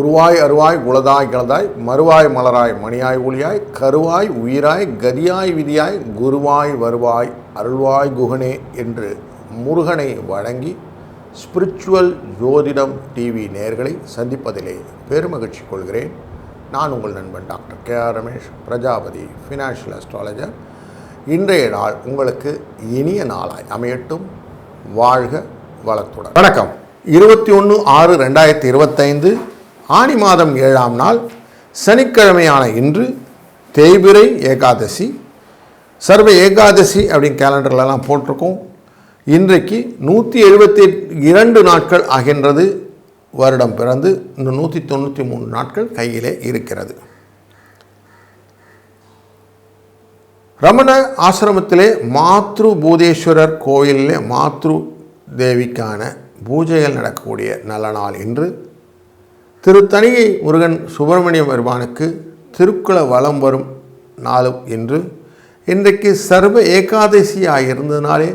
உருவாய் அருவாய் குலதாய் கலதாய் மறுவாய் மலராய் மணியாய் ஒளியாய் கருவாய் உயிராய் கதியாய் விதியாய் குருவாய் வருவாய் அருள்வாய் குகனே என்று முருகனை வழங்கி ஸ்பிரிச்சுவல் ஜோதிடம் டிவி நேர்களை சந்திப்பதிலே பெருமகிழ்ச்சி கொள்கிறேன். நான் உங்கள் நண்பன் doctor K R Ramesh Prajapati financial astrologer இன்றைய நாள் உங்களுக்கு இனிய நாளாய் அமையட்டும். வாழ்க வளத்துடன். வணக்கம். இருபத்தி ஒன்று ஆறு ரெண்டாயிரத்தி இருபத்தைந்து ஆனி மாதம் ஏழாம் நாள் சனிக்கிழமையான இன்று தேய்பிரை ஏகாதசி. சர்வ ஏகாதசி அப்படின்னு கேலண்டர்லலாம் போட்டிருக்கோம். இன்றைக்கு நூற்றி எழுபத்தி இரண்டு நாட்கள் ஆகின்றது. வருடம் பிறந்து இன்னும் நூற்றி தொண்ணூற்றி மூணு நாட்கள் கையிலே இருக்கிறது. ரமண ஆசிரமத்திலே மாத்ரு பூதேஸ்வரர் கோயிலில் மாத்ரு தேவிக்கான பூஜைகள் நடக்கக்கூடிய நல்ல நாள் இன்று. திருத்தணிகை முருகன் சுப்பிரமணிய பெருமானுக்கு திருக்குள வலம் வரும் நாளும் இன்று. இன்றைக்கு சர்வ ஏகாதசியாக இருந்ததுனாலே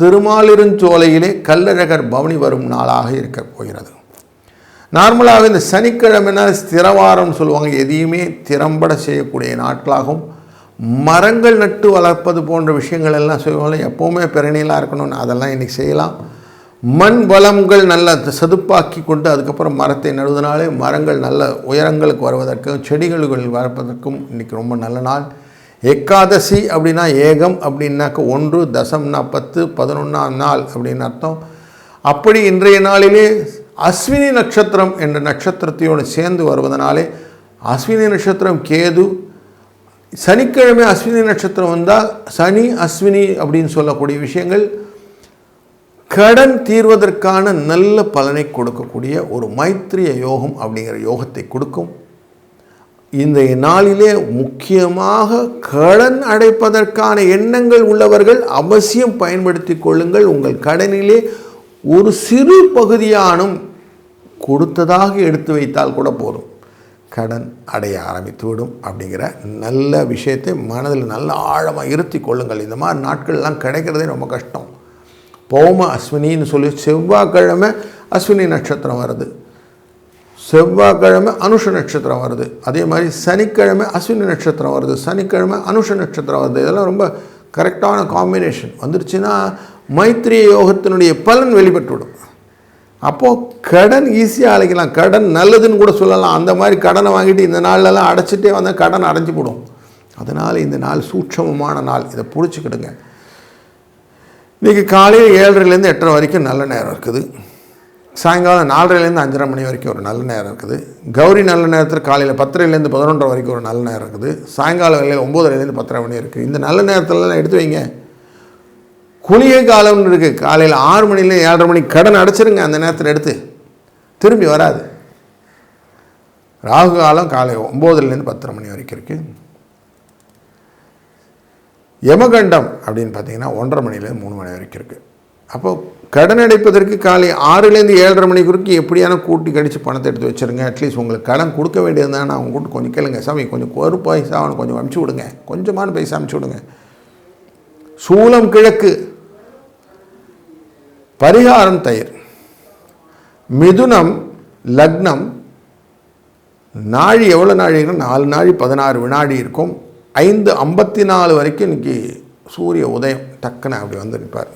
திருமாலிருஞ்சோலையிலே கல்லழகர் பவனி வரும் நாளாக இருக்க போகிறது. நார்மலாக இந்த சனிக்கிழமைனா ஸ்திரவாரம்னு சொல்லுவாங்க எதையுமே திறம்பட செய்யக்கூடிய நாட்களாகும். மரங்கள் நட்டு வளர்ப்பது போன்ற விஷயங்கள் எல்லாம் செய்வாங்க எப்போவுமே பெரணியலாக இருக்கணும்னு. அதெல்லாம் இன்றைக்கி செய்யலாம். மண் வளங்கள் நல்லா சதுப்பாக்கி கொண்டு அதுக்கப்புறம் மரத்தை நடுவதனாலே மரங்கள் நல்ல உயரங்களுக்கு வருவதற்கும் செடிகளுக்குள் வளர்ப்பதற்கும் இன்றைக்கி ரொம்ப நல்ல நாள். ஏகாதசி அப்படின்னா ஏகம் அப்படின்னாக்க ஒன்று தசம்னா பத்து பதினொன்றாம் நாள் அப்படின்னு அர்த்தம். அப்படி இன்றைய நாளிலே அஸ்வினி நட்சத்திரம் என்ற நட்சத்திரத்தையோடு சேர்ந்து வருவதனாலே அஸ்வினி நட்சத்திரம் கேது சனிக்கிழமை அஸ்வினி நட்சத்திரம் வந்தால் சனி அஸ்வினி அப்படின்னு சொல்லக்கூடிய விஷயங்கள் கடன் தீர்வதற்கான நல்ல பலனை கொடுக்கக்கூடிய ஒரு மைத்திரிய யோகம் அப்படிங்கிற யோகத்தை கொடுக்கும். இந்த நாளிலே முக்கியமாக கடன் அடைப்பதற்கான எண்ணங்கள் உள்ளவர்கள் அவசியம் பயன்படுத்தி கொள்ளுங்கள். உங்கள் கடனிலே ஒரு சிறு பகுதியானும் கொடுத்ததாக எடுத்து வைத்தால் கூட போதும். கடன் அடைய ஆரம்பித்துவிடும் அப்படிங்கிற நல்ல விஷயத்தை மனதில் நல்ல ஆழமாக இருத்தி கொள்ளுங்கள். இந்த மாதிரி நாட்கள்லாம் கிடைக்கிறதே ரொம்ப கஷ்டம். பௌம அஸ்வினின்னு சொல்லி செவ்வாய்க்கிழமை அஸ்வினி நட்சத்திரம் வருது. செவ்வாய்க்கிழமை அனுஷ நட்சத்திரம் வருது. அதே மாதிரி சனிக்கிழமை அஸ்வினி நட்சத்திரம் வருது. சனிக்கிழமை அனுஷ நட்சத்திரம் வருது. இதெல்லாம் ரொம்ப கரெக்டான காம்பினேஷன் வந்துருச்சுன்னா மைத்திரிய யோகத்தினுடைய பலன் வெளிப்பட்டுவிடும். அப்போது கடன் ஈஸியாக அழைக்கலாம். கடன் நல்லதுன்னு கூட சொல்லலாம். அந்த மாதிரி கடனை வாங்கிட்டு இந்த நாள்லலாம் அடைச்சிட்டே வந்தால் கடன் அடைஞ்சு போடும். அதனால் இந்த நாள் சூட்சமமான நாள். இதை பிடிச்சிக்கிடுங்க இன்றைக்கி காலையில் ஏழரைலேருந்து எட்டரை வரைக்கும் நல்ல நேரம் இருக்குது. சாயங்காலம் நாலரைலேருந்து அஞ்சரை மணி வரைக்கும் ஒரு நல்ல நேரம் இருக்குது. கௌரி நல்ல நேரத்தில் காலையில் பத்தரைலேருந்து பதினொன்றரை வரைக்கும் ஒரு நல்ல நேரம் இருக்குது. சாயங்காலம் வேலையில் ஒம்போதரைலேருந்து பத்தரை மணி இருக்குது இந்த நல்ல நேரத்துலலாம் எடுத்து வைங்க. குளிகை காலம்னு இருக்குது காலையில் ஆறு மணியில் ஏழரை மணிக்கு கடன் அடைச்சிருங்க. அந்த நேரத்தில் எடுத்து திரும்பி வராது. ராகு காலம் காலை ஒம்போதுலேருந்து பத்தரை மணி வரைக்கும் இருக்குது யமகண்டம் அப்படின்னு பார்த்தீங்கன்னா ஒன்றரை மணிலேருந்து மூணு மணி வரைக்கும் இருக்குது அப்போது கடன் அடைப்பதற்கு காலை ஆறுலேருந்து ஏழரை மணி வரைக்கும் எப்படியான கூட்டி கடித்து பணத்தை எடுத்து வச்சுருங்க. அட்லீஸ்ட் உங்களுக்கு கடன் கொடுக்க வேண்டியது தான். அவங்க கூட்டு கொஞ்சம் கேளுங்க. சாமி கொஞ்சம் ஒரு பைசா அவனை கொஞ்சம் அமுச்சு விடுங்க. கொஞ்சமான பைசா அமுச்சு விடுங்க. சூலம் கிழக்கு. பரிகாரம் தயிர். மிதுனம் லக்னம் நாழி எவ்வளோ நாழி இருக்கும் நாலு நாழி பதினாறு வினாடி இருக்கும். ஐந்து ஐம்பத்தி நாலு வரைக்கும் இன்றைக்கி சூரிய உதயம் டக்குன்னு அப்படி வந்து நிற்பார்.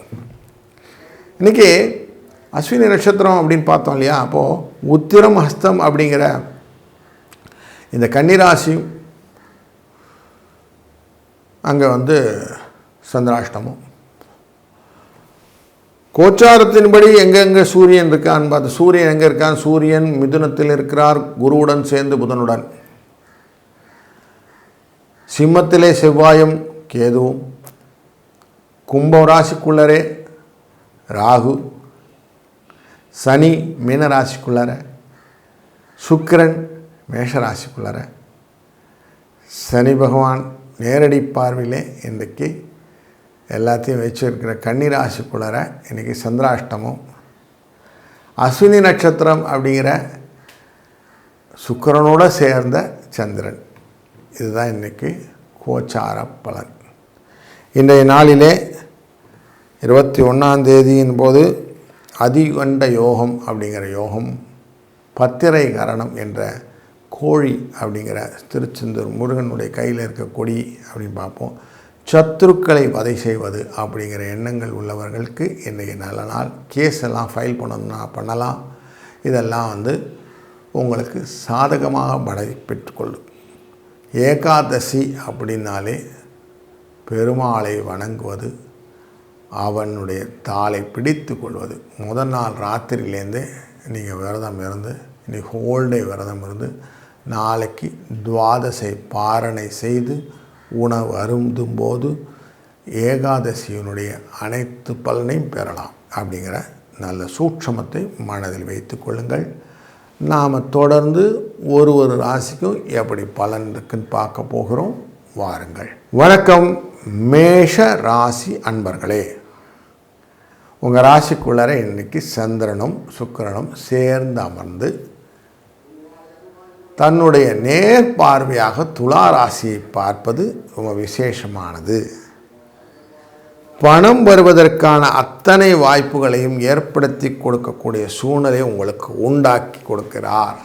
இன்றைக்கி அஸ்வினி நட்சத்திரம் அப்படின்னு பார்த்தோம் இல்லையா? அப்போது உத்திரம் ஹஸ்தம் அப்படிங்கிற இந்த கன்னிராசியும் அங்கே வந்து சந்திராஷ்டமும். கோச்சாரத்தின்படி எங்கெங்கே சூரியன் இருக்கான்னு பார்த்து சூரியன் எங்கே இருக்கான்? சூரியன் மிதுனத்தில் இருக்கிறார் குருவுடன் சேர்ந்து புதனுடன். சிம்மத்திலே செவ்வாயும் கேதுவும் கும்பம் ராசிக்குள்ளரே ராகு சனி மீன ராசிக்குள்ளர சுக்கிரன் மேஷ ராசிக்குள்ளர சனி பகவான் நேரடி பார்வையிலே இன்றைக்கு எல்லாத்தையும் வச்சுருக்கிற கன்னி ராசிக்குள்ளர இன்றைக்கி சந்திராஷ்டமம். அஸ்வினி நட்சத்திரம் அப்படிங்கிற சுக்கிரனோட சேர்ந்த சந்திரன். இதுதான் இன்றைக்கி கோச்சார பலன். இன்றைய நாளிலே இருபத்தி ஒன்றாம் தேதியின் போது அதிகண்ட யோகம் அப்படிங்கிற யோகம் பத்திரை கரணம் என்ற கோழி அப்படிங்கிற திருச்செந்தூர் முருகனுடைய கையில் இருக்க கொடி அப்படின்னு பார்ப்போம். சத்துருக்களை வதை செய்வது அப்படிங்கிற எண்ணங்கள் உள்ளவர்களுக்கு இன்றைக்கி நல்ல நாள். கேஸ் எல்லாம் ஃபைல் பண்ணணும்னா பண்ணலாம். இதெல்லாம் வந்து உங்களுக்கு சாதகமாக படை பெற்றுக்கொள்ளும் ஏகாதசி அப்படின்னாலே பெருமாளை வணங்குவது அவனுடைய தாளை பிடித்து கொள்வது முதல் நாள் ராத்திரியிலேருந்தே நீங்கள் விரதம் இருந்து இன்றைக்கி ஹோல்டே விரதம் இருந்து நாளைக்கு துவாதசை பாரணை செய்து உணவு அருந்தும் போது ஏகாதசியினுடைய அனைத்து பலனையும் பெறலாம் அப்படிங்கிற நல்ல சூட்சமத்தை மனதில் வைத்து கொள்ளுங்கள். நாம் தொடர்ந்து ஒரு ஒரு ராசிக்கும் எப்படி பலன் இருக்குன்னு பார்க்க போகிறோம். வாருங்கள். வணக்கம். மேஷ ராசி அன்பர்களே உங்கள் ராசிக்குள்ளார இன்றைக்கி சந்திரனும் சுக்கிரனும் சேர்ந்து அமர்ந்து தன்னுடைய நேர் பார்வையாக துலா ராசியை பார்ப்பது ரொம்ப விசேஷமானது. பணம் வருவதற்கான அத்தனை வாய்ப்புகளையும் ஏற்படுத்தி கொடுக்கக்கூடிய சூழ்நிலையை உங்களுக்கு உண்டாக்கி கொடுக்கிறார்.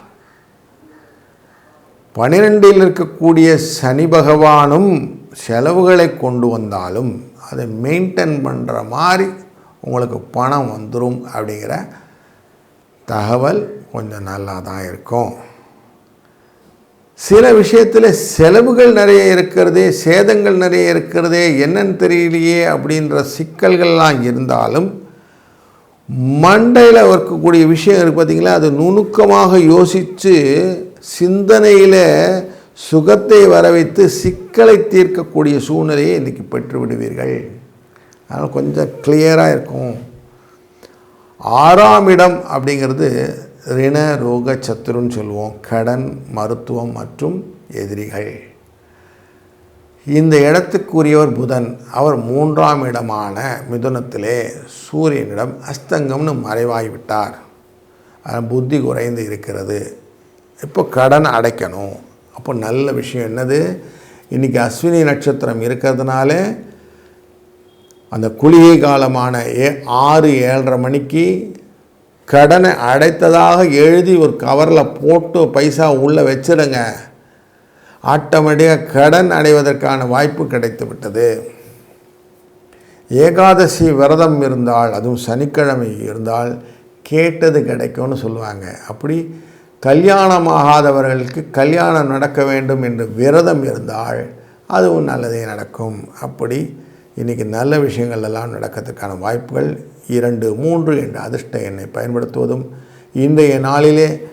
பனிரெண்டில் இருக்கக்கூடிய சனி பகவானும் செலவுகளை கொண்டு வந்தாலும் அதை மெயின்டைன் பண்ணுற மாதிரி உங்களுக்கு பணம் வந்துடும் அப்படிங்கிற தகவல் கொஞ்சம் நல்லா தான் இருக்கும். சில விஷயத்தில் செலவுகள் நிறைய இருக்கிறதே சேதங்கள் நிறைய இருக்கிறதே என்னன்னு தெரியலையே அப்படின்ற சிக்கல்கள்லாம் இருந்தாலும் மண்டையில் இருக்கக்கூடிய விஷயம் இருக்குது பார்த்தீங்களா அது நுணுக்கமாக யோசித்து சிந்தனையில் சுகத்தை வர வைத்து சிக்கலை தீர்க்கக்கூடிய சூழ்நிலையை இன்றைக்கி பெற்று விடுவீர்கள். அதனால் கொஞ்சம் கிளியராக இருக்கும். ஆறாம் இடம் அப்படிங்கிறது ரிண ரோக சத்துருன்னு சொல்லுவோம். கடன் மருத்துவம் மற்றும் எதிரிகள். இந்த இடத்துக்குரியவர் புதன். அவர் மூன்றாம் இடமான மிதுனத்திலே சூரியனிடம் அஸ்தங்கம்னு மறைவாகிவிட்டார் புத்தி குறைந்து இருக்கிறது. இப்போ கடன் அடைக்கணும். அப்போ நல்ல விஷயம் என்னது? இன்றைக்கி அஸ்வினி நட்சத்திரம் இருக்கிறதுனால அந்த குளிகை காலமான ஏ ஆறு ஏழரை மணிக்கு கடனை அடைத்ததாக எழுதி ஒரு கவரில் போட்டு பைசா உள்ளே வச்சிடுங்க. ஆட்டோமேட்டிக்காக கடன் அடைவதற்கான வாய்ப்பு கிடைத்து விட்டது ஏகாதசி விரதம் இருந்தால் அதுவும் சனிக்கிழமை இருந்தால் கேட்டது கிடைக்கும்னு சொல்லுவாங்க. அப்படி கல்யாணமாகாதவர்களுக்கு கல்யாணம் நடக்க வேண்டும் என்று விரதம் இருந்தால் அதுவும் நல்லதே நடக்கும். அப்படி இன்றைக்கி நல்ல விஷயங்கள் எல்லாம் நடக்கிறதுக்கான வாய்ப்புகள் இரண்டு மூன்று என்ற அதிர்ஷ்ட எண்ணை பயன்படுத்துவதும் இன்றைய நாளிலே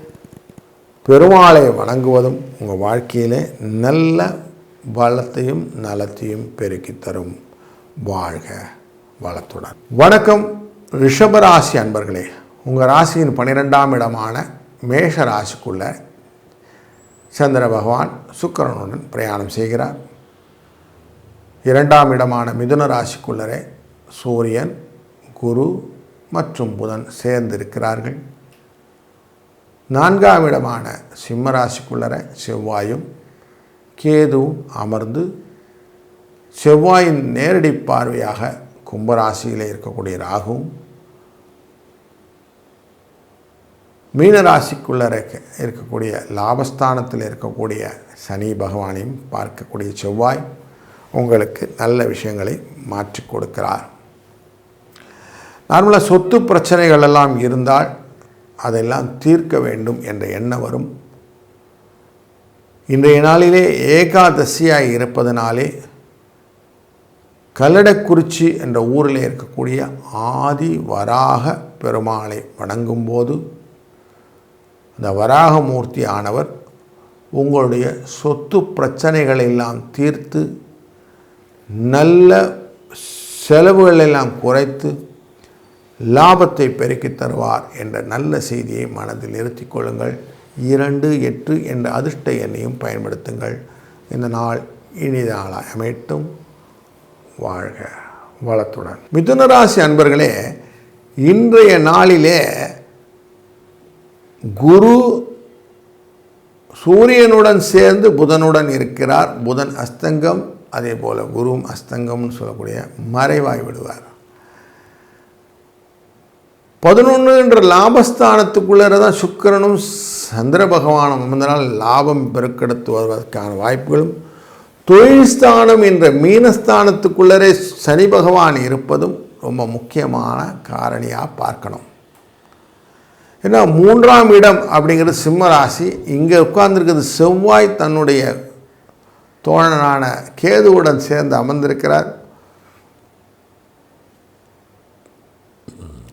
பெருமாளை வணங்குவதும் உங்கள் வாழ்க்கையிலே நல்ல வளத்தையும் நலத்தையும் பெருக்கி தரும். வாழ்க வளத்துடன். வணக்கம் ரிஷபராசி அன்பர்களே. உங்கள் ராசியின் பன்னிரெண்டாம் இடமான மேஷ ராசிக்குள்ள சந்திர பகவான் சுக்கரனுடன் பிரயாணம் செய்கிறார். இரண்டாம் இடமான மிதுன ராசிக்குள்ளரே சூரியன் குரு மற்றும் புதன் சேர்ந்திருக்கிறார்கள். நான்காம் இடமான சிம்மராசிக்குள்ளர செவ்வாயும் கேதுவும் அமர்ந்து செவ்வாயின் நேரடி பார்வையாக கும்பராசியில் இருக்கக்கூடிய ராகுவும் மீனராசிக்குள்ள இருக்கக்கூடிய லாபஸ்தானத்தில் இருக்கக்கூடிய சனி பகவானையும் பார்க்கக்கூடிய செவ்வாய் உங்களுக்கு நல்ல விஷயங்களை மாற்றி கொடுக்கிறார். நார்மலாக சொத்து பிரச்சனைகள் எல்லாம் இருந்தால் அதெல்லாம் தீர்க்க வேண்டும் என்ற எண்ணம் வரும். இன்றைய நாளிலே ஏகாதசியாக இருப்பதனாலே கல்லடக்குறிச்சி என்ற ஊரில் இருக்கக்கூடிய ஆதி வராக பெருமாளை வணங்கும்போது அந்த வராகமூர்த்தி ஆனவர் உங்களுடைய சொத்து பிரச்சனைகளை எல்லாம் தீர்த்து நல்ல செலவுகளெல்லாம் குறைத்து லாபத்தை பெருக்கி தருவார் என்ற நல்ல செய்தியை மனதில் நிறுத்தி கொள்ளுங்கள். இரண்டு எட்டு என்ற அதிர்ஷ்ட எண்ணையும் பயன்படுத்துங்கள். இந்த நாள் இனிதாளாய் அமைட்டும் வாழ்க வளத்துடன். மிதுனராசி அன்பர்களே இன்றைய நாளிலே குரு சூரியனுடன் சேர்ந்து புதனுடன் இருக்கிறார். புதன் அஸ்தங்கம் அதே போல் குருவும் அஸ்தங்கம்னு சொல்லக்கூடிய மறைவாய் விடுவார். பதினொன்றுன்ற லாபஸ்தானத்துக்குள்ளே தான் சுக்கிரனும் சந்திர பகவானும் அமர்ந்தனால் லாபம் பெருக்கெடுத்து வருவதற்கான வாய்ப்புகளும் தொழில் ஸ்தானம் என்ற மீனஸ்தானத்துக்குள்ளரே சனி பகவான் இருப்பதும் ரொம்ப முக்கியமான காரணியாக பார்க்கணும். ஏன்னா மூன்றாம் இடம் அப்படிங்கிறது சிம்ம ராசி. இங்கே உட்கார்ந்துருக்கிறது செவ்வாய் தன்னுடைய தோழனான கேதுவுடன் சேர்ந்து அமர்ந்திருக்கிறார்.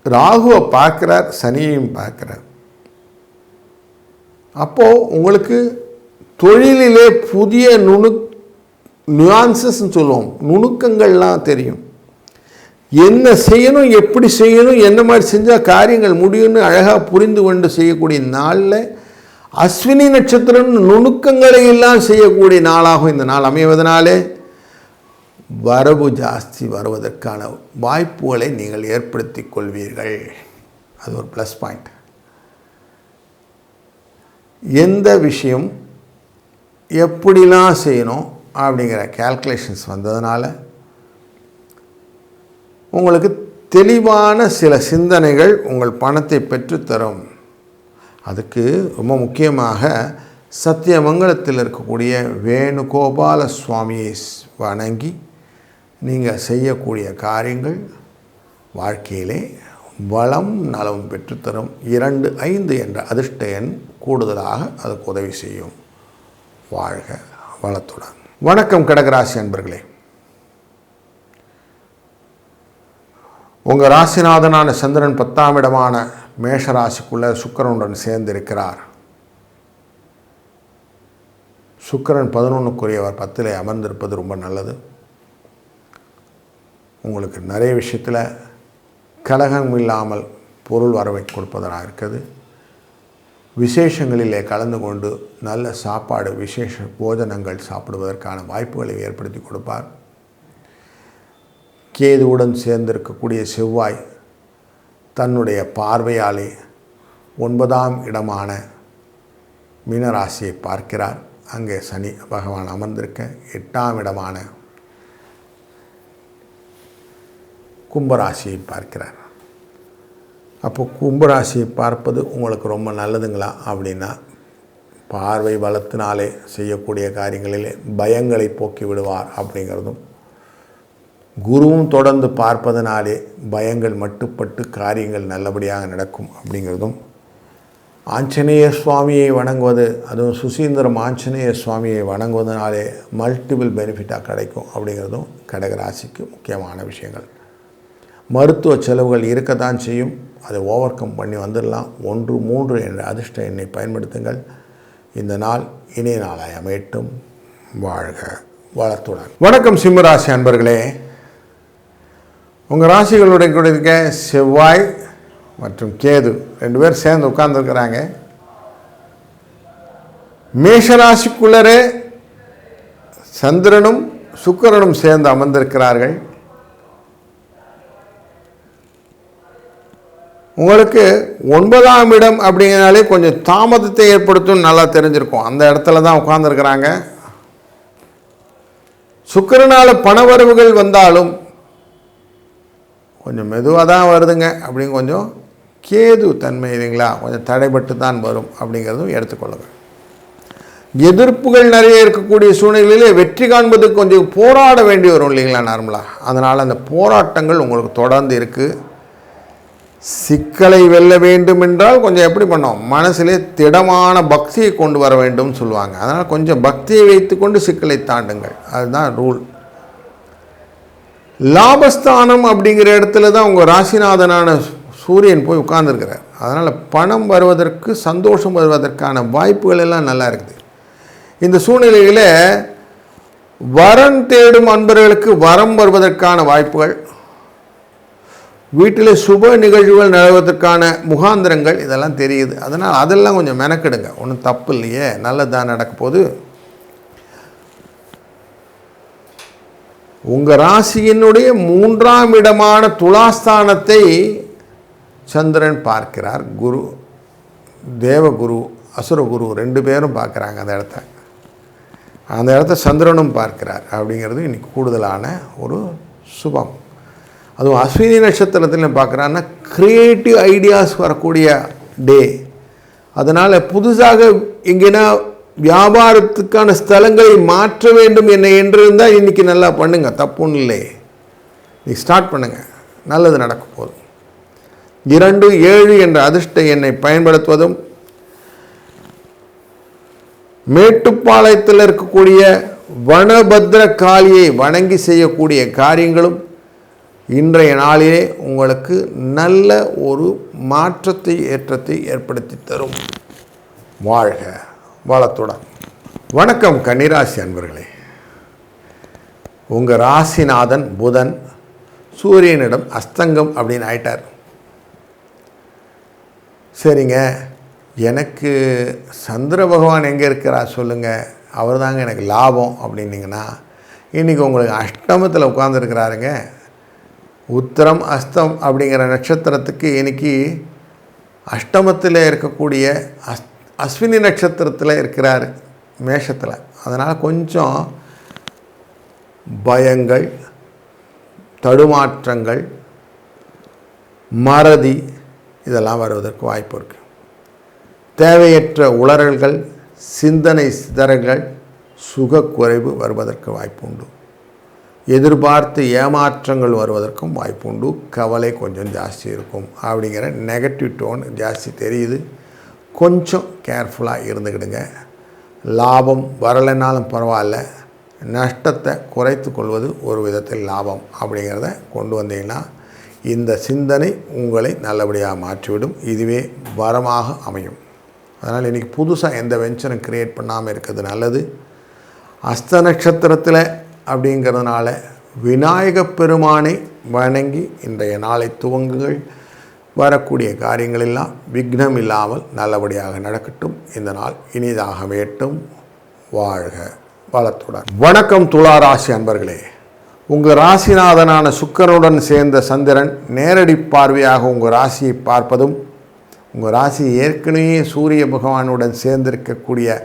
ராகுவை பார்க்குறார் சனியையும் பார்க்குறார். அப்போது உங்களுக்கு தொழிலிலே புதிய நுணு நியூஆன்சஸ்ன்னு சொல்லுவோம். நுணுக்கங்கள்லாம் தெரியும். என்ன செய்யணும் எப்படி செய்யணும் என்ன மாதிரி செஞ்சால் காரியங்கள் முடியும்னு அழகாக புரிந்து கொண்டு செய்யக்கூடிய நாளில் அஸ்வினி நட்சத்திரம் நுணுக்கங்களை எல்லாம் செய்யக்கூடிய நாளாகும் இந்த நாள் அமைவதனாலே வரவு ஜாஸ்தி வருவதற்கான வாய்ப்புகளை நீங்கள் ஏற்படுத்தி கொள்வீர்கள். அது ஒரு ப்ளஸ் பாயிண்ட் எந்த விஷயம் எப்படிலாம் செய்யணும் அப்படிங்கிற கால்குலேஷன்ஸ் வந்ததுனால உங்களுக்கு தெளிவான சில சிந்தனைகள் உங்கள் பணத்தை பெற்றுத்தரும். அதுக்கு ரொம்ப முக்கியமாக சத்தியமங்கலத்தில் இருக்கக்கூடிய வேணுகோபால சுவாமியை வணங்கி நீங்கள் செய்யக்கூடிய காரியங்கள் வாழ்க்கையிலே வளம் நலம் பெற்றுத்தரும். இரண்டு ஐந்து என்ற அதிர்ஷ்ட எண் கூடுதலாக அதுக்கு உதவி செய்யும். வாழ்க வளத்துடன். வணக்கம் கடகராசி அன்பர்களே. உங்கள் ராசிநாதனான சந்திரன் பத்தாம் இடமான மேஷ ராசிக்குள்ளே சுக்கரனுடன் சேர்ந்திருக்கிறார். சுக்கரன் பதினொன்றுக்குரியவர் பத்திலே அமர்ந்திருப்பது ரொம்ப நல்லது. உங்களுக்கு நிறைய விஷயத்தில் கலகம் இல்லாமல் பொருள் வரவை கொடுப்பதாக இருக்குது. விசேஷங்களிலே கலந்து கொண்டு நல்ல சாப்பாடு விசேஷ போஜனங்கள் சாப்பிடுவதற்கான வாய்ப்புகளை ஏற்படுத்தி கொடுப்பார். கேதுவுடன் சேர்ந்திருக்கக்கூடிய செவ்வாய் தன்னுடைய பார்வையாலே ஒன்பதாம் இடமான மீனராசியை பார்க்கிறார். அங்கே சனி பகவான் அமர்ந்திருக்க எட்டாம் இடமான கும்பராசியை பார்க்கிறார். அப்போ கும்பராசியை பார்ப்பது உங்களுக்கு ரொம்ப நல்லதுங்களா அப்படின்னா பார்வை வளத்தினாலே செய்யக்கூடிய காரியங்களிலே பயங்களை போக்கி விடுவார் அப்படிங்கிறதும் குருவும் தொடர்ந்து பார்ப்பதனாலே பயங்கள் மட்டுப்பட்டு காரியங்கள் நல்லபடியாக நடக்கும் அப்படிங்கிறதும் ஆஞ்சநேய சுவாமியை வணங்குவது அதுவும் சுசீந்திரம் ஆஞ்சநேய சுவாமியை வணங்குவதனாலே மல்டிபிள் பெனிஃபிட்டாக கிடைக்கும் அப்படிங்கிறதும் கடகராசிக்கு முக்கியமான விஷயங்கள். மருத்துவ செலவுகள் இருக்கத்தான் செய்யும். அதை ஓவர் கம் பண்ணி வந்துடலாம். ஒன்று மூன்று என்ற அதிர்ஷ்ட எண்ணை பயன்படுத்துங்கள். இந்த நாள் இணைய நாளாய் அமையட்டும். வாழ்க வளத்துடன். வணக்கம் சிம்மராசி அன்பர்களே. உங்கள் ராசிகளுடைய கூட இருக்க செவ்வாய் மற்றும் கேது ரெண்டு பேர் சேர்ந்து உட்கார்ந்துருக்கிறாங்க. மேஷராசிக்குள்ளரே சந்திரனும் சுக்கிரனும் சேர்ந்து அமர்ந்திருக்கிறார்கள். உங்களுக்கு ஒன்பதாம் இடம் அப்படிங்கிறனாலே கொஞ்சம் தாமதத்தை ஏற்படுத்தும் நல்லா தெரிஞ்சிருக்கும். அந்த இடத்துல தான் உட்கார்ந்துருக்கிறாங்க. சுக்கரனால் பணவரவுகள் வந்தாலும் கொஞ்சம் மெதுவாக தான் வருதுங்க. அப்படின்னு கொஞ்சம் கேது தன்மை இல்லைங்களா? கொஞ்சம் தடைபட்டு தான் வரும் அப்படிங்கிறதும் எடுத்துக்கொள்ளுங்கள் எதிர்ப்புகள் நிறைய இருக்கக்கூடிய சூழ்நிலையிலே வெற்றி காண்பதுக்கு கொஞ்சம் போராட வேண்டி வரும் இல்லைங்களா நார்மலாக அதனால் அந்த போராட்டங்கள் உங்களுக்கு தொடர்ந்து இருக்குது சிக்கலை வெல்ல வேண்டும் என்றால் கொஞ்சம் எப்படி பண்ணோம்? மனசிலே திடமான பக்தியை கொண்டு வர வேண்டும் சொல்லுவாங்க. அதனால் கொஞ்சம் பக்தியை வைத்துக்கொண்டு சிக்கலை தாண்டுங்கள். அதுதான் ரூல். லாபஸ்தானம் அப்படிங்கிற இடத்துல தான் உங்கள் ராசிநாதனான சூரியன் போய் உட்கார்ந்துருக்கிறார். அதனால் பணம் வருவதற்கு சந்தோஷம் வருவதற்கான வாய்ப்புகள் எல்லாம் நல்லா இருக்குது. இந்த சூழ்நிலையில் வரன் தேடும் அன்பர்களுக்கு வரம் வருவதற்கான வாய்ப்புகள் வீட்டில் சுப நிகழ்வுகள் நடவதற்கான முகாந்திரங்கள் இதெல்லாம் தெரியுது. அதனால் அதெல்லாம் கொஞ்சம் மெனக்கெடுங்க. ஒன்றும் தப்பு இல்லையே. நல்லதாக நடக்க போது உங்கள் ராசியினுடைய மூன்றாம் இடமான துலாஸ்தானத்தை சந்திரன் பார்க்கிறார். குரு தேவகுரு அசுரகுரு ரெண்டு பேரும் பார்க்குறாங்க அந்த இடத்த. அந்த இடத்த சந்திரனும் பார்க்கிறார் அப்படிங்கிறது இன்னைக்கு கூடுதலான ஒரு சுபம். அதுவும் அஸ்வினி நட்சத்திரத்தில் பார்க்குறான்னா க்ரியேட்டிவ் ஐடியாஸ் வரக்கூடிய டே அதனால் புதுசாக எங்கேனா வியாபாரத்துக்கான ஸ்தலங்களை மாற்ற வேண்டும் என்ன என்று இருந்தால் இன்றைக்கி நல்லா பண்ணுங்கள் தப்புன்னு இல்லை. நீ ஸ்டார்ட் பண்ணுங்கள் நல்லது நடக்க போதும் இரண்டு ஏழு என்ற அதிர்ஷ்ட எண்ணை பயன்படுத்துவதும் மேட்டுப்பாளையத்தில் இருக்கக்கூடிய வனபத்ர காளியை வணங்கி செய்யக்கூடிய காரியங்களும் இன்றைய நாளிலே உங்களுக்கு நல்ல ஒரு மாற்றத்தை ஏற்றத்தை ஏற்படுத்தி தரும். வாழ்க வளத்துடன். வணக்கம் கன்னிராசி அன்பர்களே. உங்கள் ராசிநாதன் புதன் சூரியனிடம் அஸ்தங்கம் அப்படின்னு ஆயிட்டார். சரிங்க. எனக்கு சந்திர பகவான் எங்கே இருக்கிறார் சொல்லுங்கள் அவர் தாங்க எனக்கு லாபம் அப்படின்னீங்கன்னா இன்றைக்கி உங்களுக்கு அஷ்டமத்தில் உட்காந்துருக்கிறாருங்க உத்தரம் அஸ்தம் அப்படிங்கிற நட்சத்திரத்துக்கு இன்னைக்கு அஷ்டமத்தில் இருக்கக்கூடிய அஸ் அஸ்வினி நட்சத்திரத்தில் இருக்கிறார் மேஷத்தில். அதனால் கொஞ்சம் பயங்கள் தடுமாற்றங்கள் மறதி இதெல்லாம் வருவதற்கு வாய்ப்பு இருக்குது தேவையற்ற உளறல்கள் சிந்தனை சிதறல்கள் சுகக்குறைவு வருவதற்கு வாய்ப்பு உண்டு. எதிர்பார்த்து ஏமாற்றங்கள் வருவதற்கும் வாய்ப்பு உண்டு கவலை கொஞ்சம் ஜாஸ்தி இருக்கும். அப்படிங்கிற நெகட்டிவ் டோன் ஜாஸ்தி தெரியுது. கொஞ்சம் கேர்ஃபுல்லாக இருந்துக்கிடுங்க. லாபம் வரலைனாலும் பரவாயில்ல. நஷ்டத்தை குறைத்து கொள்வது ஒரு விதத்தில் லாபம் அப்படிங்கிறத கொண்டு வந்தீங்கன்னா இந்த சிந்தனை உங்களை நல்லபடியாக மாற்றிவிடும். இதுவே வரமாக அமையும். அதனால் இன்றைக்கி புதுசாக எந்த வெஞ்சரும் க்ரியேட் பண்ணாமல் இருக்கிறது நல்லது. அஸ்த நட்சத்திரத்தில் அப்படிங்கிறதுனால விநாயகப் பெருமானை வணங்கி இன்றைய நாளை துவங்குங்கள். வரக்கூடிய காரியங்களெல்லாம் விக்னம் இல்லாமல் நல்லபடியாக நடக்கட்டும். இந்த நாள் இனிதாக வேட்டும் வாழ்க வளத்துடன். வணக்கம் துளாராசி அன்பர்களே. உங்கள் ராசிநாதனான சுக்கரனுடன் சேர்ந்த சந்திரன் நேரடி பார்வையாக உங்கள் ராசியை பார்ப்பதும் உங்கள் ராசி ஏற்கனவே சூரிய பகவானுடன் சேர்ந்திருக்கக்கூடிய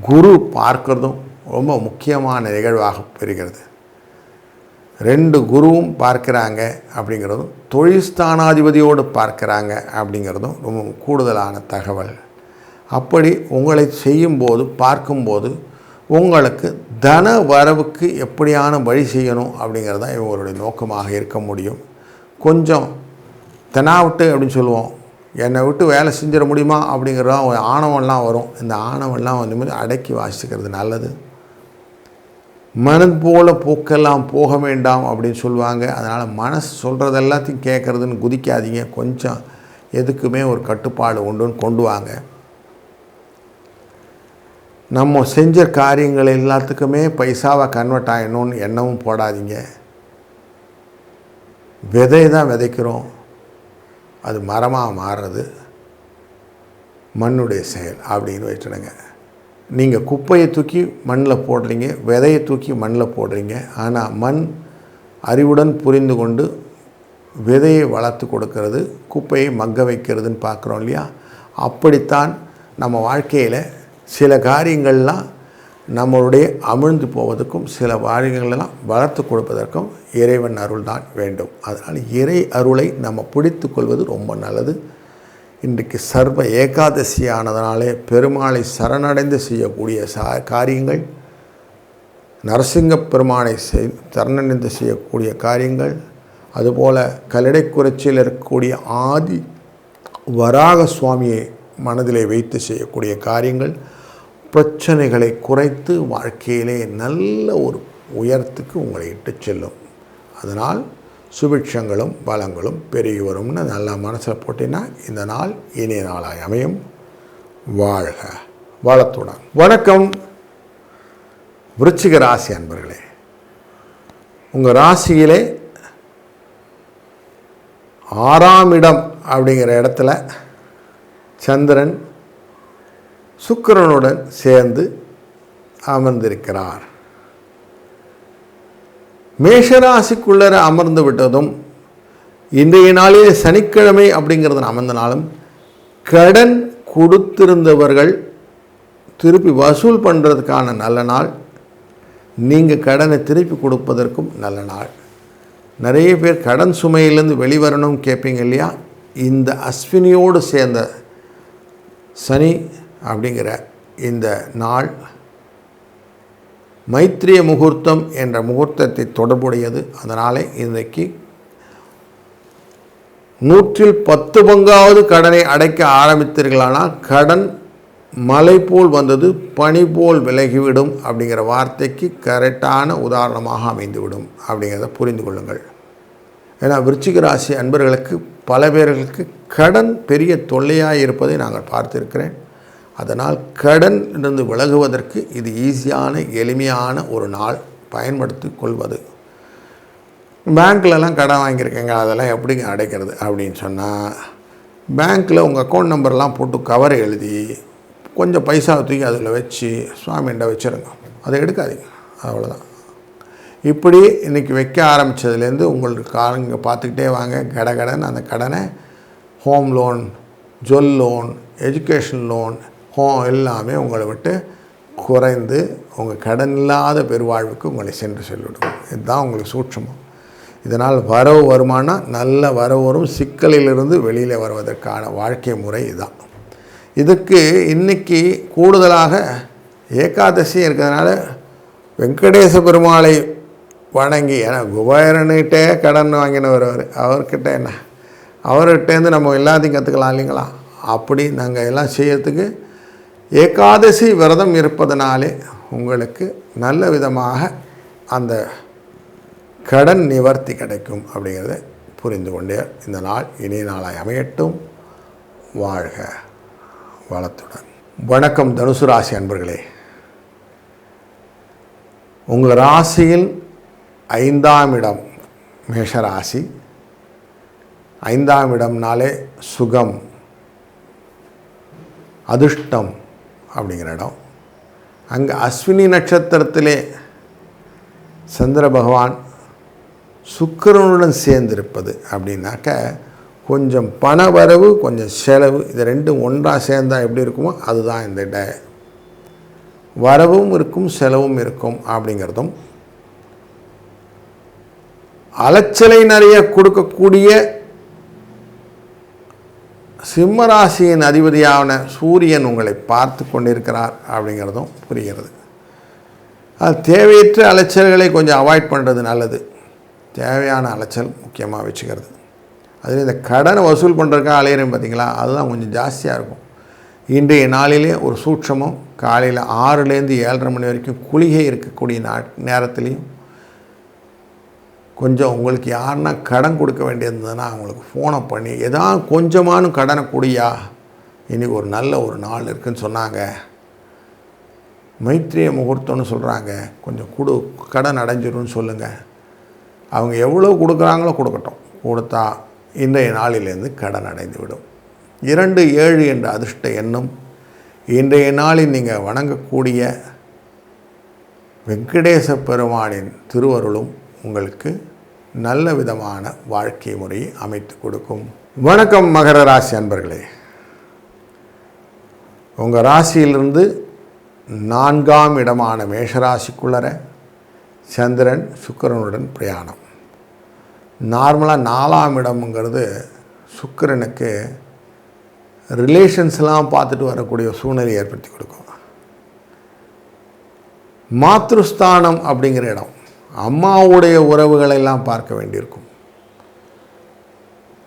குரு பார்க்கிறதும் ரொம்ப முக்கியமான நிகழ்வாக பெறுகிறது. ரெண்டு குருவும் பார்க்குறாங்க அப்படிங்கிறதும் தொழில் ஸ்தானாதிபதியோடு பார்க்குறாங்க அப்படிங்கிறதும் ரொம்ப கூடுதலான தகவல். அப்படி உங்களை செய்யும்போது பார்க்கும்போது உங்களுக்கு தன வரவுக்கு எப்படியான வழி செய்யணும் அப்படிங்கிறது தான் இவங்களுடைய நோக்கமாக இருக்க முடியும். கொஞ்சம் தெனாவிட்டு அப்படின்னு சொல்லுவோம். என்னை விட்டு வேலை செஞ்சிட முடியுமா? அப்படிங்கிறதான் ஆணவம்லாம் வரும். இந்த ஆணவம்லாம் வந்து அடக்கி வாசிக்கிறது நல்லது. மனது போல போக்கெல்லாம் போக வேண்டாம் அப்படின்னு சொல்லுவாங்க. அதனால் மனசு சொல்கிறது எல்லாத்தையும் கேட்குறதுன்னு குதிக்காதீங்க. கொஞ்சம் எதுக்குமே ஒரு கட்டுப்பாடு உண்டுன்னு கொண்டு வாங்க. நம்ம செஞ்ச காரியங்கள் எல்லாத்துக்குமே பைசாவை கன்வெர்ட் ஆகணும்னு எண்ணமும் போடாதீங்க. விதை தான் விதைக்கிறோம். அது மரமாக மாறுறது. மண்ணுடைய செயல் அப்படின்னு வச்சுடுங்க நீங்கள் குப்பையை தூக்கி மண்ணில் போடுறீங்க விதையை தூக்கி மண்ணில் போடுறீங்க. ஆனால் மண் அறிவுடன் புரிந்து கொண்டு விதையை வளர்த்து கொடுக்கறது குப்பையை மக்க வைக்கிறதுன்னு பார்க்குறோம் இல்லையா? அப்படித்தான் நம்ம வாழ்க்கையில் சில காரியங்கள்லாம் நம்மளுடைய அமிழ்ந்து போவதற்கும் சில காரியங்களெல்லாம் வளர்த்து கொடுப்பதற்கும் இறைவன் அருள் தான் வேண்டும். அதனால் இறை அருளை நம்ம பிடித்து கொள்வது ரொம்ப நல்லது. இன்றைக்கு சர்வ ஏகாதசியானதனாலே பெருமாளை சரணடைந்து செய்யக்கூடிய சா காரியங்கள் நரசிங்க பெருமானை செய் சரணடைந்து செய்யக்கூடிய காரியங்கள் அதுபோல் கல்லடைக்குறிச்சியில் இருக்கக்கூடிய ஆதி வராக சுவாமியை மனதிலே வைத்து செய்யக்கூடிய காரியங்கள் பிரச்சனைகளை குறைத்து வாழ்க்கையிலே நல்ல ஒரு உயரத்துக்கு உங்களை இட்டு செல்லும். அதனால் சுபிக்ஷங்களும் பலங்களும் பெருகி வரும்னு நல்லா மனசில் போட்டிங்கன்னா இந்த நாள் இனிய நாளாய் அமையும். வாழ்க வளத்துடன். வணக்கம். விருச்சிக ராசி அன்பர்களே உங்கள் ராசியிலே ஆறாம் இடம் அப்படிங்கிற இடத்துல சந்திரன் சுக்கிரனுடன் சேர்ந்து அமர்ந்திருக்கிறார். மேஷராசிக்குள்ளர அமர்ந்து விட்டதும் இன்றைய நாளிலே சனிக்கிழமை அப்படிங்கிறது அமர்ந்த நாளும் கடன் கொடுத்திருந்தவர்கள் திருப்பி வசூல் பண்ணுறதுக்கான நல்ல நாள் நீங்கள் கடனை திருப்பி கொடுப்பதற்கும் நல்ல நாள். நிறைய பேர் கடன் சுமையிலேருந்து வெளிவரணும் கேட்பீங்க இல்லையா? இந்த அஸ்வினியோடு சேர்ந்த சனி அப்படிங்கிற இந்த நாள் மைத்திரிய முகூர்த்தம் என்ற முகூர்த்தத்தை தொடர்புடையது. அதனாலே இன்றைக்கு நூற்றில் பத்து பங்காவது கடனை அடைக்க ஆரம்பித்தீர்களானால் கடன் மலை போல் வந்தது பனி போல் விலகிவிடும் அப்படிங்கிற வார்த்தைக்கு கரெக்டான உதாரணமாக அமைந்துவிடும் அப்படிங்கிறத புரிந்து கொள்ளுங்கள். ஏன்னா விருச்சிக ராசி அன்பர்களுக்கு பல பேர்களுக்கு கடன் பெரிய தொல்லையாக இருப்பதை நாங்கள் பார்த்திருக்கிறேன். அதனால் கடன் இருந்து விலகுவதற்கு இது ஈஸியான எளிமையான ஒரு நாள் பயன்படுத்தி கொள்வது. பேங்க்லலாம் கடன் வாங்கியிருக்கேங்க அதெல்லாம் எப்படிங்க அடைக்கிறது அப்படின்னு சொன்னால் பேங்க்கில் உங்கள் அக்கௌண்ட் நம்பர்லாம் போட்டு கவர் எழுதி கொஞ்சம் பைசா தூக்கி அதில் வச்சு சுவாமிகிட்ட வச்சுருங்க. அதை எடுக்காதீங்க அவ்வளோதான் இப்படி இன்றைக்கி வைக்க ஆரம்பித்ததுலேருந்து உங்களுக்கு காலங்க பார்த்துக்கிட்டே வாங்க. கடை கடன் அந்த கடனை home loan jewel loan education loan home எல்லாமே உங்களை விட்டு குறைந்து உங்கள் கடன் இல்லாத பெருவாழ்வுக்கு உங்களை சென்று செல்லிவிடும். இதுதான் உங்களுக்கு சூட்சமம். இதனால் வரவு வருமானம் நல்ல வரவு வரும். சிக்கலிலிருந்து வெளியில் வருவதற்கான வாழ்க்கை முறை இதுதான். இதுக்கு இன்றைக்கி கூடுதலாக ஏகாதசி இருக்கிறதுனால வெங்கடேச பெருமாளை வணங்கி ஏன்னா குபேரன்கிட்டே கடன் வாங்கினவர் அவர். அவர்கிட்ட என்ன? அவர்கிட்டேருந்து நம்ம எல்லாத்தையும் கற்றுக்கலாம் இல்லைங்களா? அப்படி நாங்கள் எல்லாம் செய்யறதுக்கு ஏகாதசி விரதம் இருப்பதனாலே உங்களுக்கு நல்ல விதமாக அந்த கடன் நிவர்த்தி கிடைக்கும் அப்படிங்கிறத புரிந்து கொண்டே இந்த நாள் இனிய நாளாய் அமையட்டும். வாழ்க வளத்துடன். வணக்கம் தனுசு ராசி அன்பர்களே. உங்கள் ராசியில் ஐந்தாம் இடம் மேஷராசி ஐந்தாம் இடம்னாலே சுகம் அதிர்ஷ்டம் அப்படிங்கிற இடம். அங்கே அஸ்வினி நட்சத்திரத்திலே சந்திர பகவான் சுக்கரனுடன் சேர்ந்திருப்பது அப்படின்னாக்க கொஞ்சம் பண வரவு கொஞ்சம் செலவு இது ரெண்டும் ஒன்றாக சேர்ந்தால் எப்படி இருக்குமோ அதுதான் இந்த ட. வரவும் இருக்கும் செலவும் இருக்கும் அப்படிங்கிறதும் அலைச்சலை நிறைய கொடுக்கக்கூடிய சிம்மராசியின் அதிபதியான சூரியன் உங்களை பார்த்து கொண்டிருக்கிறார் அப்படிங்கிறதும் புரிகிறது. அது தேவையற்ற அலைச்சல்களை கொஞ்சம் அவாய்ட் பண்ணுறது நல்லது. தேவையான அலைச்சல் முக்கியமாக வச்சுக்கிறது. அதில் இந்த கடனை வசூல் பண்ணுறதுக்காக அலையிறேன் பார்த்தீங்களா அதுதான் கொஞ்சம் ஜாஸ்தியாக இருக்கும். இன்றைய நாளிலே ஒரு சூட்சமும் காலையில் ஆறுலேருந்து ஏழரை மணி வரைக்கும் குளிகை இருக்கக்கூடிய நா நேரத்துலேயும் கொஞ்சம் உங்களுக்கு யாருன்னா கடன் கொடுக்க வேண்டியிருந்ததுன்னா அவங்களுக்கு ஃபோனை பண்ணி ஏதாவது கொஞ்சமானும் கடனை குடியா இன்றைக்கி ஒரு நல்ல ஒரு நாள் இருக்குன்னு சொன்னாங்க. மைத்திரிய முகூர்த்தம்னு சொல்கிறாங்க கொஞ்சம் கொடு கடன் அடைஞ்சிரும்னு சொல்லுங்கள் அவங்க எவ்வளோ கொடுக்குறாங்களோ கொடுக்கட்டும். கொடுத்தா இன்றைய நாளிலேருந்து கடன் அடைந்து விடும் இரண்டு ஏழு என்ற அதிர்ஷ்ட எண்ணும் இன்றைய நாளில் நீங்கள் வணங்கக்கூடிய வெங்கடேச பெருமானின் திருவருளும் உங்களுக்கு நல்ல விதமான வாழ்க்கை முறையை அமைத்து கொடுக்கும். வணக்கம் மகர ராசி அன்பர்களே. உங்கள் ராசியிலிருந்து நான்காம் இடமான மேஷராசிக்குள்ளர சந்திரன் சுக்கிரனுடன் பிரயாணம். நார்மலாக நாலாம் இடம்ங்கிறது சுக்கிரனுக்கு ரிலேஷன்ஸ்லாம் பார்த்துட்டு வரக்கூடிய சூழ்நிலை ஏற்படுத்தி கொடுக்கும். மாத்ருஸ்தானம் அப்படிங்கிற இடம். அம்மாவுடைய உறவுகளை எல்லாம் பார்க்க வேண்டியிருக்கும்.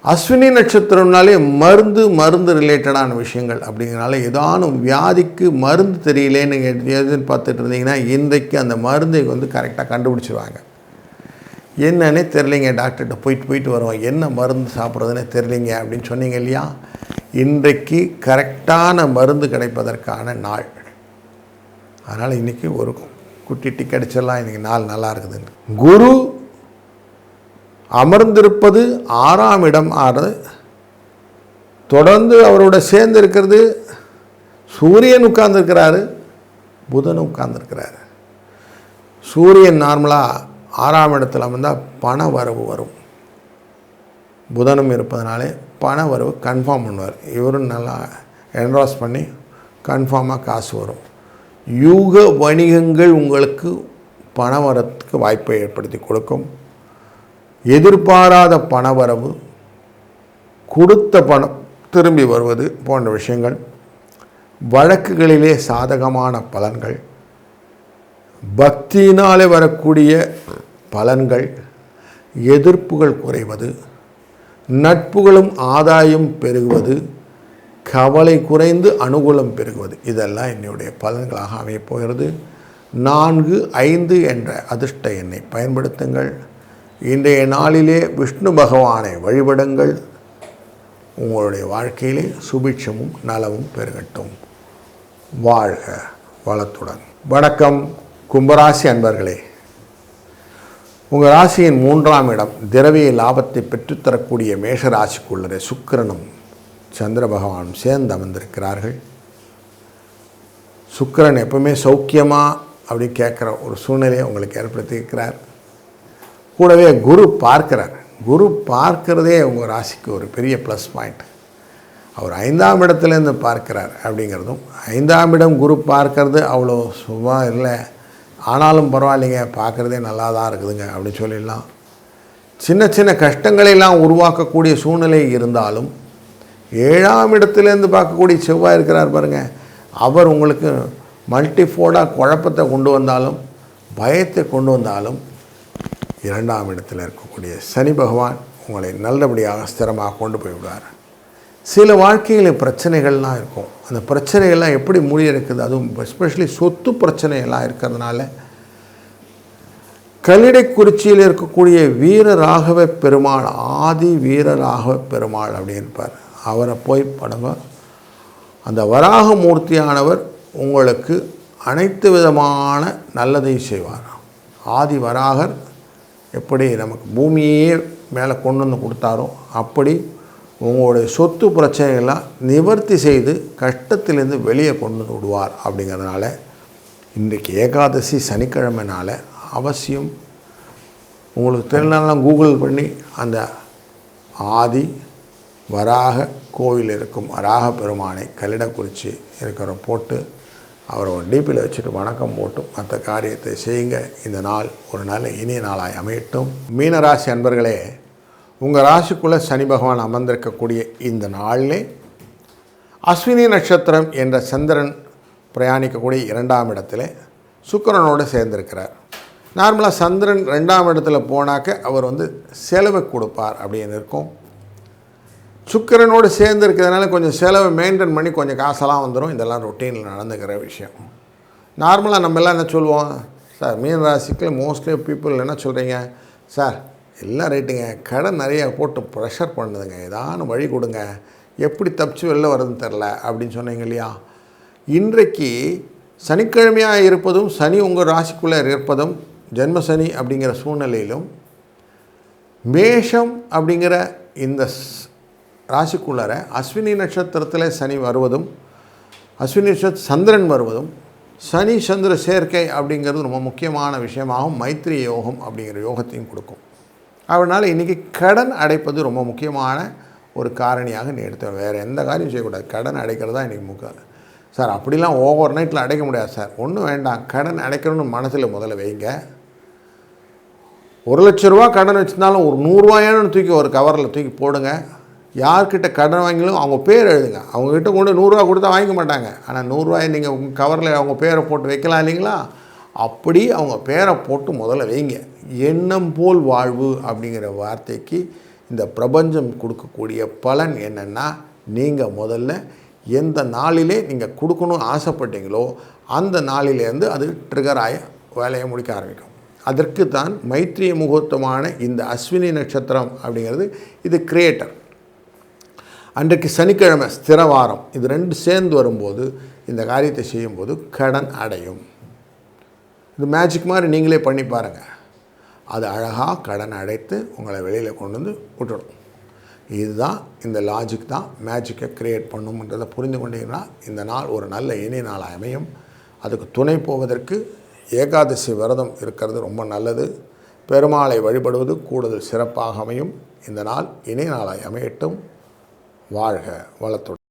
அஸ்வினி நட்சத்திரம்னாலே மருந்து மருந்து ரிலேட்டடான விஷயங்கள் அப்படிங்கிறனால ஏதானும் வியாதிக்கு மருந்து தெரியலேன்னு எதுன்னு பார்த்துட்டு இருந்தீங்கன்னா இன்றைக்கு அந்த மருந்தை வந்து கரெக்டாக கண்டுபிடிச்சிருவாங்க. என்னன்னே தெரிலிங்க டாக்டர்கிட்ட போயிட்டு போயிட்டு வருவோம். என்ன மருந்து சாப்பிட்றதுன்னே தெரிலிங்க அப்படின்னு சொன்னீங்க இல்லையா? இன்றைக்கு கரெக்டான மருந்து கிடைப்பதற்கான நாள். அதனால் இன்றைக்கி ஒரு குட்டி டிக்கெட் இன்றைக்கி நாள் நல்லா இருக்குதுன்னு குரு அமர்ந்திருப்பது ஆறாம் இடம் ஆறு. தொடர்ந்து அவரோட சேர்ந்து இருக்கிறது சூரியன் உட்கார்ந்துருக்கிறாரு புதன் உட்கார்ந்துருக்கிறாரு. சூரியன் நார்மலாக ஆறாம் இடத்துல அமர்ந்தால் பண வரவு வரும். புதனும் இருப்பதனாலே பண வரவு கன்ஃபார்ம் பண்ணுவார். இவரும் நல்லா என்ராஸ் பண்ணி கன்ஃபார்மாக காசு வரும். யூக வணிகங்கள் உங்களுக்கு பண வரத்துக்கு வாய்ப்பை ஏற்படுத்தி கொடுக்கும். எதிர்பாராத பணவரவு கொடுத்த பணம் திரும்பி வருவது போன்ற விஷயங்கள் வழக்குகளிலே சாதகமான பலன்கள் பக்தியினாலே வரக்கூடிய பலன்கள் எதிர்ப்புகள் குறைவது நட்புகளும் ஆதாயம் பெருகுவது கவலை குறைந்து அனுகூலம் பெருகுவது. இதெல்லாம் என்னுடைய பலன்களாக அமையப்போகிறது. நான்கு ஐந்து என்ற அதிர்ஷ்ட எண்ணை பயன்படுத்துங்கள். இன்றைய நாளிலே விஷ்ணு பகவானை வழிபடுங்கள். உங்களுடைய வாழ்க்கையிலே சுபிட்சமும் நலமும் பெருகட்டும். வாழ்க வளத்துடன். வணக்கம் கும்பராசி அன்பர்களே. உங்கள் ராசியின் மூன்றாம் இடம் திரவிய லாபத்தை பெற்றுத்தரக்கூடிய மேஷராசிக்குள்ளரே சுக்கிரனும் சந்திர பகவானும் சேர்ந்து அமர்ந்திருக்கிறார்கள். சுக்கிரன் எப்பவுமே சௌக்கியமா அப்படி கேட்குற ஒரு சூழ்நிலையை உங்களுக்கு ஏற்படுத்தியிருக்கிறார். கூடவே குரு பார்க்கிறார். குரு பார்க்கிறதே உங்கள் ராசிக்கு ஒரு பெரிய ப்ளஸ் பாயிண்ட் அவர் ஐந்தாம் இடத்துலேருந்து பார்க்கிறார் அப்படிங்கிறதும் ஐந்தாம் இடம் குரு பார்க்கறது அவ்வளோ சும்மா இல்லை. ஆனாலும் பரவாயில்லைங்க பார்க்குறதே நல்லா தான் இருக்குதுங்க அப்படின்னு சொல்லிடலாம். சின்ன சின்ன கஷ்டங்களெல்லாம் உருவாக்கக்கூடிய சூழ்நிலை இருந்தாலும் ஏழாம் இடத்துலேருந்து பார்க்கக்கூடிய செவ்வாய் இருக்கிறார் பாருங்கள் அவர் உங்களுக்கு மல்டிஃபோர்டாக குழப்பத்தை கொண்டு வந்தாலும் பயத்தை கொண்டு வந்தாலும் இரண்டாம் இடத்தில் இருக்கக்கூடிய சனி பகவான் உங்களை நல்லபடியாக ஸ்திரமாக கொண்டு போய் விடுவார் சில வாழ்க்கையில் பிரச்சனைகள்லாம் இருக்கும். அந்த பிரச்சனைகள்லாம் எப்படி முடியிருக்குது அதுவும் எஸ்பெஷலி சொத்து பிரச்சனைகள்லாம் இருக்கிறதுனால கல்லிடைக்குறிச்சியில் இருக்கக்கூடிய வீர ராகவ பெருமாள் ஆதி வீர ராகவ பெருமாள் அப்படின்னு இருப்பார். அவரை போய் படுங்க அந்த வராக மூர்த்தியானவர் உங்களுக்கு அனைத்து விதமான நல்லதையும் செய்வார்? ஆதி வராகர் எப்படி நமக்கு பூமியே மேலே கொண்டு வந்து கொடுத்தாரோ அப்படி உங்களுடைய சொத்து பிரச்சனைகள்லாம் நிவர்த்தி செய்து கஷ்டத்திலேருந்து வெளியே கொண்டு வந்து விடுவார் அப்படிங்கிறதுனால இன்றைக்கு ஏகாதசி சனிக்கிழமைனால அவசியம். உங்களுக்கு தெரியலனாலும் கூகுள் பண்ணி அந்த ஆதி வராக கோவில் இருக்கும் வராக பெருமானை கல்லிடக்குறிச்சி இருக்கிற போட்டு அவரை ஒரு டிபியில் வச்சுட்டு வணக்கம் போட்டு மற்ற காரியத்தை செய்யுங்க. இந்த நாள் ஒரு நல்ல இனிய நாளாய் அமையட்டும். மீனராசி அன்பர்களே உங்கள் ராசிக்குள்ளே சனி பகவான் அமர்ந்திருக்கக்கூடிய இந்த நாளிலே அஸ்வினி நட்சத்திரம் என்ற சந்திரன் பிரயாணிக்கக்கூடிய இரண்டாம் இடத்துல சுக்கரனோடு சேர்ந்திருக்கிறார். நார்மலாக சந்திரன் ரெண்டாம் இடத்துல போனாக்க அவர் வந்து செலவு கொடுப்பார் அப்படின்னு இருக்கும். சுக்கரனோடு சேர்ந்து இருக்கிறதுனால கொஞ்சம் செலவை மெயின்டைன் பண்ணி கொஞ்சம் காசெல்லாம் வந்துடும் இதெல்லாம் ரொட்டீனில் நடந்துக்கிற விஷயம். நார்மலாக நம்ம எல்லாம் என்ன சொல்லுவோம்? சார் மீன் ராசிக்கு மோஸ்ட்லி பீப்புள் என்ன சொல்கிறீங்க சார் எல்லாம் ரைட்டுங்க கடன் நிறைய போட்டு ப்ரெஷர் பண்ணுதுங்க. ஏதான வழி கொடுங்க. எப்படி தப்பிச்சு வெளில வருதுன்னு தெரில அப்படின்னு சொன்னீங்க இல்லையா? இன்றைக்கு சனிக்கிழமையாக இருப்பதும் சனி உங்கள் ராசிக்குள்ளே இருப்பதும் ஜென்ம சனி அப்படிங்கிற சூழ்நிலையிலும் மேஷம் அப்படிங்கிற இந்த ஸ்- ராசிக்குள்ளார அஸ்வினி நட்சத்திரத்தில் சனி வருவதும் அஸ்வினி நட்சத்திர சந்திரன் வருவதும் சனி சந்திர சேர்க்கை அப்படிங்கிறது ரொம்ப முக்கியமான விஷயமாகும் மைத்திரி யோகம் அப்படிங்கிற யோகத்தையும் கொடுக்கும். அதனால் இன்றைக்கி கடன் அடைப்பது ரொம்ப முக்கியமான ஒரு காரணியாக நீ எடுத்து வேறு எந்த காரியம் செய்யக்கூடாது. கடன் அடைக்கிறது தான் இன்றைக்கி முக்கியம். சார் அப்படிலாம் ஓவர் நைட்டில் அடைக்க முடியாது சார். ஒன்றும் வேண்டாம். கடன் அடைக்கணும்னு மனசில் முதல்ல வைங்க. ஒரு லட்ச ரூபா கடன் வச்சுருந்தாலும் ஒரு நூறுரூவாயானு தூக்கி ஒரு கவரில் தூக்கி போடுங்க. யார்கிட்ட கடன் வாங்கிலும் அவங்க பேர் எழுதுங்க. அவங்கக்கிட்ட கொண்டு நூறுரூவா கொடுத்தா வாங்கிக்க மாட்டாங்க. ஆனால் நூறுரூவாயை நீங்கள் உங்கள் கவரில் அவங்க பேரை போட்டு வைக்கலாம் இல்லைங்களா? அப்படி அவங்க பேரை போட்டு முதல்ல வைங்க. எண்ணம் போல் வாழ்வு அப்படிங்கிற வார்த்தைக்கு இந்த பிரபஞ்சம் கொடுக்கக்கூடிய பலன் என்னென்னா நீங்கள் முதல்ல எந்த நாளிலே நீங்கள் கொடுக்கணும்னு ஆசைப்பட்டீங்களோ அந்த நாளிலேருந்து அது ட்ரிகர் ஆகி வேலையை முடிக்க ஆரம்பிக்கும். அதற்கு தான் மைத்திரிய முகூர்த்தமான இந்த அஸ்வினி நட்சத்திரம் அப்படிங்கிறது இது கிரியேட்டர் அன்றைக்கு சனிக்கிழமை ஸ்திரவாரம். இது ரெண்டு சேர்ந்து வரும்போது இந்த காரியத்தை செய்யும்போது கடன் அடையும். இது மேஜிக் மாதிரி நீங்களே பண்ணி பாருங்கள் அது அழகாக கடன் அடைத்து உங்களை வெளியில் கொண்டு வந்து விட்டுடும். இதுதான் இந்த லாஜிக் தான் மேஜிக்கை க்ரியேட் பண்ணும்ன்றதை புரிந்து கொண்டீங்கன்னா இந்த நாள் ஒரு நல்ல இனிய நாள் அமையும். அதுக்கு துணை போவதற்கு ஏகாதசி விரதம் இருக்கிறது ரொம்ப நல்லது. பெருமாளை வழிபடுவது கூடுதல் சிறப்பாக அமையும். இந்த நாள் இனிய நாளாய் அமையட்டும். வாழ்க வளத்துடன்.